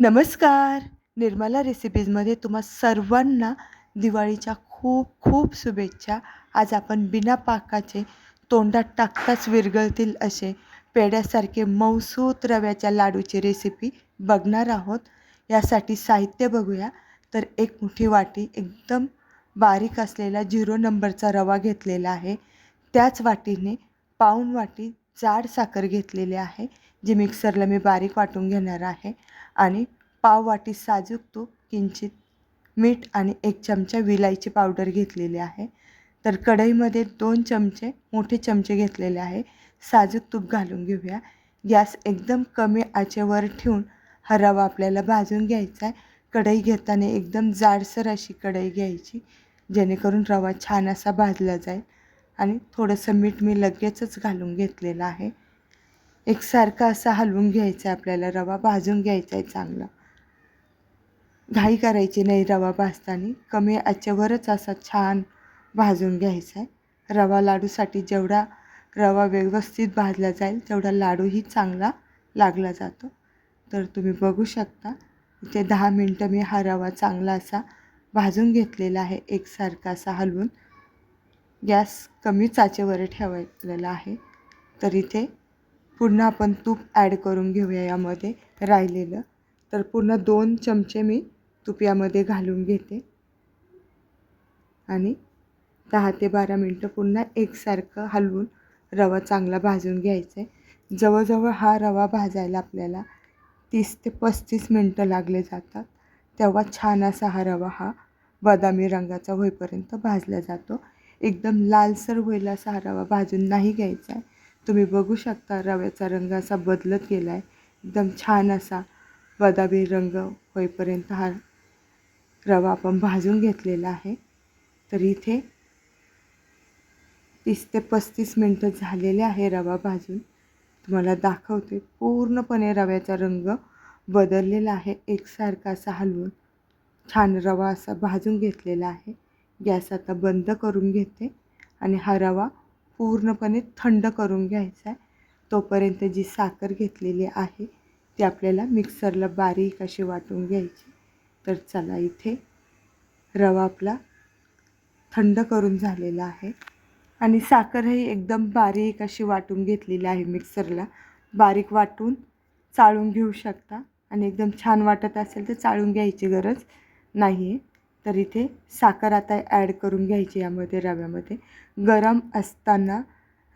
नमस्कार. निर्मला रेसिपीजमध्ये तुम्हा सर्वांना दिवाळीच्या खूप खूप शुभेच्छा. आज आपण बिना पाकाचे तोंडात टाकताच विरघळतील असे पेड्यासारखे मौसूत रव्याच्या लाडूची रेसिपी बघणार आहोत. यासाठी साहित्य बघूया. तर एक मोठी वाटी एकदम बारीक असलेला झिरो नंबरचा रवा घेतलेला आहे. त्याच वाटीने पाऊण वाटी जाड साखर घेतलेली आहे जी मिक्सरला मी बारीक वाटून घेणार आहे. आणि पाव वाटी साजूक तूप किंचित मीठ आणि एक चमचा विलायची पावडर घेतलेली आहे. तर कढईमध्ये दोन चमचे मोठे चमचे घेतलेले आहे. साजूक तूप घालून घेऊया. गॅस एकदम कमी आचेवर ठेवून हा रवा आपल्याला भाजून घ्यायचा आहे कढई घेताना एकदम जाडसर अशी कढई घ्यायची जेणेकरून रवा छान असा भाजला जाईल. आणि थोडंसं मीठ मी लगेचच घालून घेतलेलं आहे. एकसारखा असा हलवून घ्यायचा आहे आपल्याला रवा भाजून घ्यायचा आहे चांगला. घाई करायची नाही रवा भाजताना कमी आचेवरच असा छान भाजून घ्यायचा आहे. रवा लाडूसाठी जेवढा रवा व्यवस्थित भाजला जाईल तेवढा लाडूही चांगला लागला जातो. तर तुम्ही बघू शकता इथे दहा मिनटं मी हा रवा चांगला असा भाजून घेतलेला आहे एकसारखा असा हलवून. गॅस कमी चाचेवर ठेवलेला आहे. तर इथे पुन्हा आपण तूप ॲड करून घेऊया यामध्ये राहिलेलं. तर पुन्हा दोन चमचे मी तूप यामध्ये घालून घेते. आणि दहा ते बारा मिनटं पुन्हा एकसारखं हलवून रवा चांगला भाजून घ्यायचा. आहे जवळजवळ हा रवा भाजायला आपल्याला तीस ते पस्तीस मिनटं लागले जातात. तेव्हा छान असा हा रवा हा बदामी रंगाचा होईपर्यंत भाजला जातो. एकदम लालसर होईल असा हा रवा भाजून नाही घ्यायचा आहे. तुम्ही बघू शकता रव्याचा रंग असा बदलत गेला आहे एकदम छान असा बदामी रंग होईपर्यंत हा रवा आपण भाजून घेतलेला आहे. तर इथे तीस ते पस्तीस मिनटं झालेले आहे रवा भाजून. तुम्हाला दाखवते पूर्णपणे रव्याचा रंग बदललेला आहे. एकसारखा असा हलवून छान रवा असा भाजून घेतलेला आहे. गॅस आता बंद करून घेते आणि हा रवा पूर्णपणे थंड करून घ्यायचा आहे. तोपर्यंत जी साखर घेतलेली आहे ती आपल्याला मिक्सरला बारीक अशी वाटून घ्यायची. तर चला इथे रवा आपला थंड करून झालेला आहे. आणि साखरही एकदम बारीक अशी वाटून घेतलेली आहे मिक्सरला. बारीक वाटून चाळून घेऊ शकता. आणि एकदम छान वाटत असेल तर चाळून घ्यायची गरज नाही आहे तर इथे साखर आता ॲड करून घ्यायची यामध्ये रव्यामध्ये. गरम असताना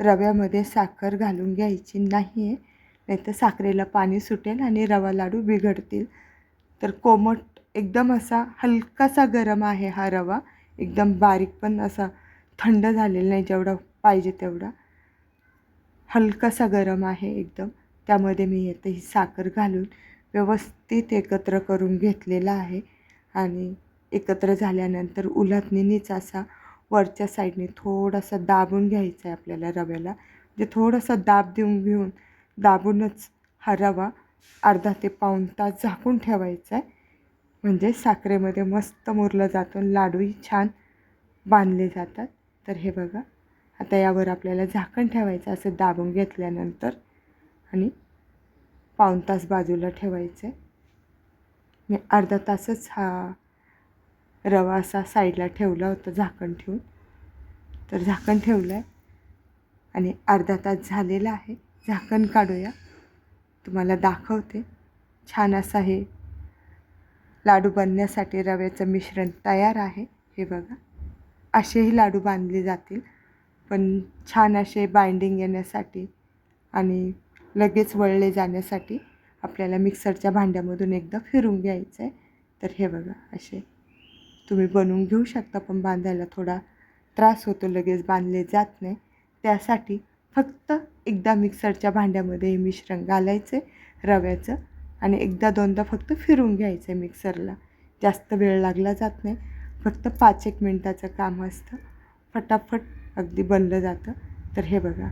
रव्यामध्ये साखर घालून घ्यायची नाही आहे नाहीतर साखरेला पाणी सुटेल आणि रवा लाडू बिघडतील. तर कोमट एकदम असा हलकासा गरम आहे हा रवा. एकदम बारीक पण असा थंड झालेला नाही जेवढा पाहिजे तेवढा. हलकासा गरम आहे एकदम. त्यामध्ये मी येते ही साखर घालून व्यवस्थित एकत्र करून घेतलेला आहे. आणि एकत्र झाल्यानंतर उलटणीनीच असा वरच्या साईडने थोडासा दाबून घ्यायचा आहे आपल्याला रव्याला. म्हणजे थोडासा दाब देऊन घेऊन दाबूनच हा रवा अर्धा ते पाऊण तास झाकून ठेवायचा आहे. म्हणजे साखरेमध्ये मस्त मुरलं जातो. लाडूही छान बांधले जातात. तर हे बघा आता यावर आपल्याला झाकण ठेवायचं असं दाबून घेतल्यानंतर. आणि पाऊण तास बाजूला ठेवायचं आहे. मी अर्धा तासच हा रवा असा साईडला ठेवला होता झाकण ठेवून. तर झाकण ठेवलं आहे आणि अर्धा तास झालेला आहे. झाकण काढूया. तुम्हाला दाखवते. छान असा हे लाडू बनण्यासाठी रव्याचं मिश्रण तयार आहे. हे बघा. असेही लाडू बांधले जातील. पण छान असे बाइंडिंग येण्यासाठी आणि लगेच वळले जाण्यासाठी आपल्याला मिक्सरच्या भांड्यामधून एकदा फिरून घ्यायचं आहे तर हे बघा असे तुम्ही बनवून घेऊ शकता पण बांधायला थोडा त्रास होतो लगेच बांधले जात नाही. त्यासाठी फक्त एकदा मिक्सरच्या भांड्यामध्ये हे मिश्रण घालायचं रव्याचं आणि एकदा दोनदा फक्त फिरून घ्यायचं आहे मिक्सरला. जास्त वेळ लागला जात नाही फक्त पाच एक मिनटाचं काम असतं. फटाफट अगदी बनलं जातं. तर हे बघा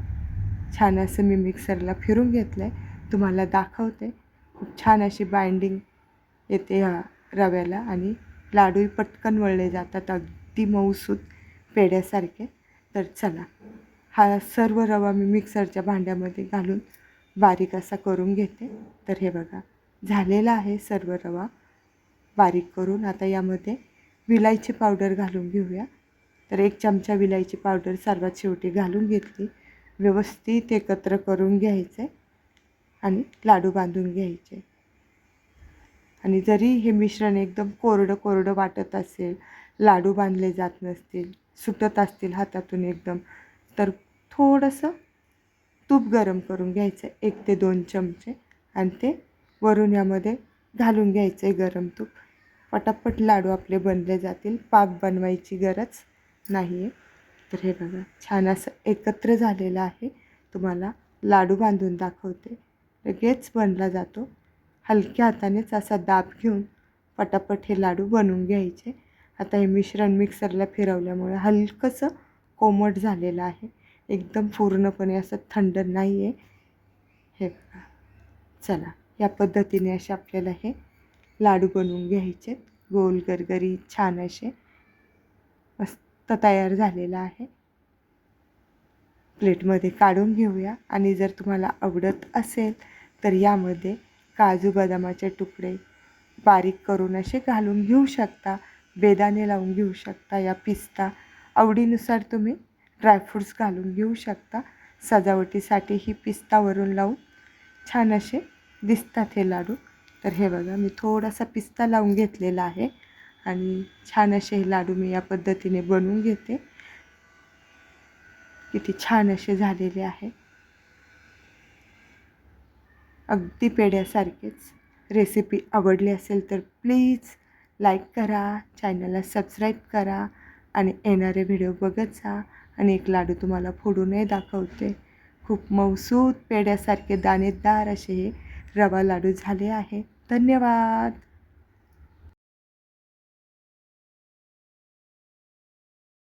छान असं मी मिक्सरला फिरून घेतलं आहे तुम्हाला दाखवते. खूप छान अशी बाइंडिंग येते ह्या रव्याला आणि लाडूही पटकन वळले जातात अगदी मऊसूत पेड्यासारखे तर चला हा सर्व रवा मी मिक्सरच्या भांड्यामध्ये घालून बारीक असा करून घेते. तर हे बघा झालेला आहे सर्व रवा. बारीक करून आता यामध्ये विलायची पावडर घालून घेऊया. तर एक चमचा विलायची पावडर सर्वात शेवटी घालून घेतली. व्यवस्थित एकत्र करून घ्यायचे आणि लाडू बांधून घ्यायचे. आणि जरी हे मिश्रण एकदम कोरडं कोरडं वाटत असेल लाडू बांधले जात नसतील सुटत असतील हातातून एकदम तर थोडंसं तूप गरम करून घ्यायचं एक ते दोन चमचे. आणि ते वरून यामध्ये घालून घ्यायचं आहे गरम तूप. पटापट लाडू आपले बनले जातील. पाक बनवायची गरज नाही आहे तर हे बघा छान असं एकत्र झालेलं आहे. तुम्हाला लाडू बांधून दाखवते. लगेच बनला जातो. हलक्या हातानेच असा दाब घेऊन पटापट हे लाडू बनवून घ्यायचे. आता हे मिश्रण मिक्सरला फिरवल्यामुळे हलकंसं कोमट झालेलं आहे. एकदम पूर्णपणे असं थंड नाही आहे हे बघा चला या पद्धतीने असे आपल्याला हे लाडू बनवून घ्यायचे. गोल गरगरी छान असे मस्त तयार झालेला आहे. प्लेटमध्ये काढून घेऊया. आणि जर तुम्हाला आवडत असेल तर यामध्ये काजू बदामाचे तुकडे बारीक करून असे घालून घेऊ शकता. बेदाणे लावून घेऊ शकता. या पिस्ता आवडीनुसार तुम्ही ड्रायफ्रूट्स घालून घेऊ शकता. सजावटीसाठी ही पिस्तावरून लावून छान असे दिसतात हे लाडू. तर हे बघा मी थोडासा पिस्ता लावून घेतलेला आहे आणि छान असे हे लाडू मी या पद्धतीने बनवून घेते. किती छान असे झालेले आहे. अगदी पेढ्यासारखेच रेसिपी आवडली असेल तर प्लीज लाईक करा चॅनलला सबस्क्राईब करा आणि येणारे व्हिडिओ बघत जा. आणि एक लाडू तुम्हाला फोडूनही दाखवते. खूप मौसूद पेढ्यासारखे दाणेदार असे हे रवा लाडू झाले आहे. धन्यवाद!